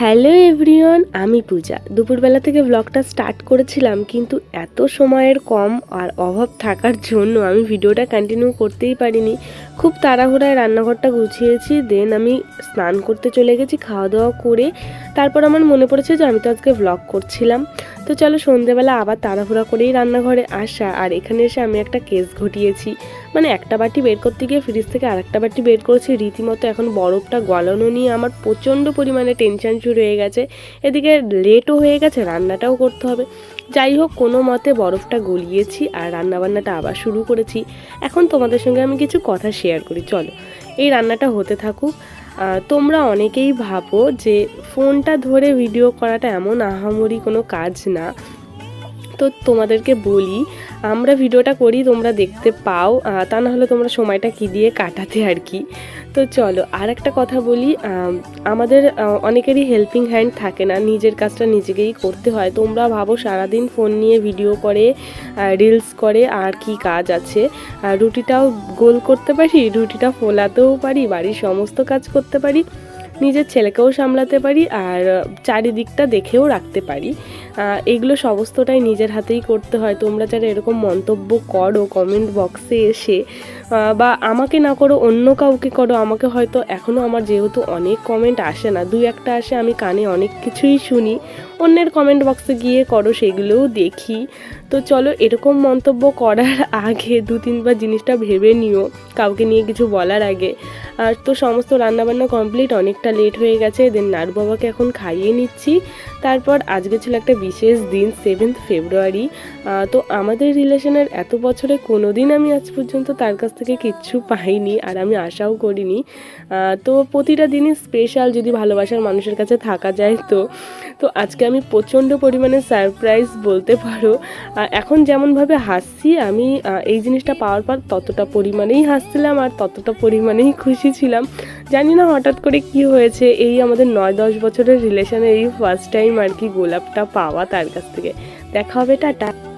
Hello everyone, আমি পূজা। দুপুরবেলা থেকে ব্লগটা স্টার্ট করেছিলাম, কিন্তু এত সময়ের কম আর অভাব থাকার জন্য আমি ভিডিওটা কন্টিনিউ করতেই পারিনি। খুব তাড়াহুড়ায় রান্নাঘরটা গুছিয়েছি দেন আমি স্নান করতে চলে গেছি খাওয়া দাওয়া করে, তারপর আমার মনে পড়েছে যে আমি তো আজকে ব্লগ করছিলাম। তো চলো সন্ধেবেলা আবার তাড়াহুড়া করেই রান্নাঘরে আসা, আর এখানে এসে আমি একটা কেস ঘটিয়েছি। মানে একটা বাটি বের করতে গিয়ে ফ্রিজ থেকে আরেকটা বাটি বের করেছি, রীতিমতো এখন বরফটা গলানো নিয়ে আমার প্রচণ্ড পরিমাণে টেনশন শুরু হয়ে গেছে। এদিকে লেটও হয়ে গেছে, রান্নাটাও করতে হবে। যাই হোক, কোনো মতে বরফটা গলিয়েছি আর রান্নাবান্নাটা আবার শুরু করেছি। এখন তোমাদের সঙ্গে আমি কিছু কথা শেয়ার করি, চলো। এই রান্নাটা হতে থাকুক। তোমরা অনেকেই ভাবো যে ফোনটা ধরে ভিডিও করাটা এমন আহামরি কোনো কাজ না। তো তোমাদেরকে বলি, আমরা ভিডিওটা করি, তোমরা দেখতে পাও তা না হলে তোমরা সময়টা কি দিয়ে কাটাতে আর কি। তো চলো আর একটা কথা বলি আমাদের অনেকেরই হেল্পিং হ্যান্ড থাকে না, নিজের কাজটা নিজেকেই করতে হয়। তোমরা ভাবো সারাদিন ফোন নিয়ে ভিডিও করে রিলস করে, আর কি কাজ আছে। রুটিটাও গোল করতে পারি, রুটিটা ফোলাতেও পারি, বাড়ির সমস্ত কাজ করতে পারি। নিজের ছেলেকেও সামলাতে পারি আর চারিদিকটা দেখেও রাখতে পারি। এগুলো সমস্তটাই নিজের হাতেই করতে হয়। তোমরা যারা এরকম মন্তব্য করো কমেন্ট বক্সে এসে বা আমাকে না করো, অন্য কাউকে করো, আমাকে হয়তো এখনও আমার যেহেতু অনেক কমেন্ট আসে না দুই একটা আসে, আমি কানে অনেক কিছুই শুনি, অন্যের কমেন্ট বক্সে গিয়ে করো, সেগুলোও দেখি। তো চলো, এরকম মন্তব্য করার আগে দু তিনবার জিনিসটা ভেবে নিও, কাউকে নিয়ে কিছু বলার আগে। আর তো সমস্ত রান্নাবান্না কমপ্লিট অনেকটা লেট হয়ে গেছে দেন নাড়ু বাবাকে এখন খাইয়ে নিচ্ছি। তারপর আজকে ছিল একটা বিশেষ দিন সেভেন্থ ফেব্রুয়ারি তো আমাদের রিলেশনের এত বছরে কোনো দিন আমি আজ পর্যন্ত তার কাছ থেকে কিচ্ছু পাইনি, আর আমি আশাও করিনি। তো প্রতিটা দিনই স্পেশাল যদি ভালোবাসার মানুষের কাছে থাকা যায় তো। তো আজকে আমি প্রচণ্ড পরিমাণে সারপ্রাইজ বলতে পারো। এখন যেমনভাবে হাসছি, আমি এই জিনিসটা পাওয়ার পর ততটা পরিমাণেই হাসছিলাম, আর ততটা পরিমাণেই খুশি ছিলাম। জানি না হঠাৎ করে কি হয়েছে, এই আমাদের নয় দশ বছরের রিলেশনে এই ফার্স্ট টাইম আর কি গোলাপটা পাওয়া তার কাছ থেকে। দেখা হবে, টাটা।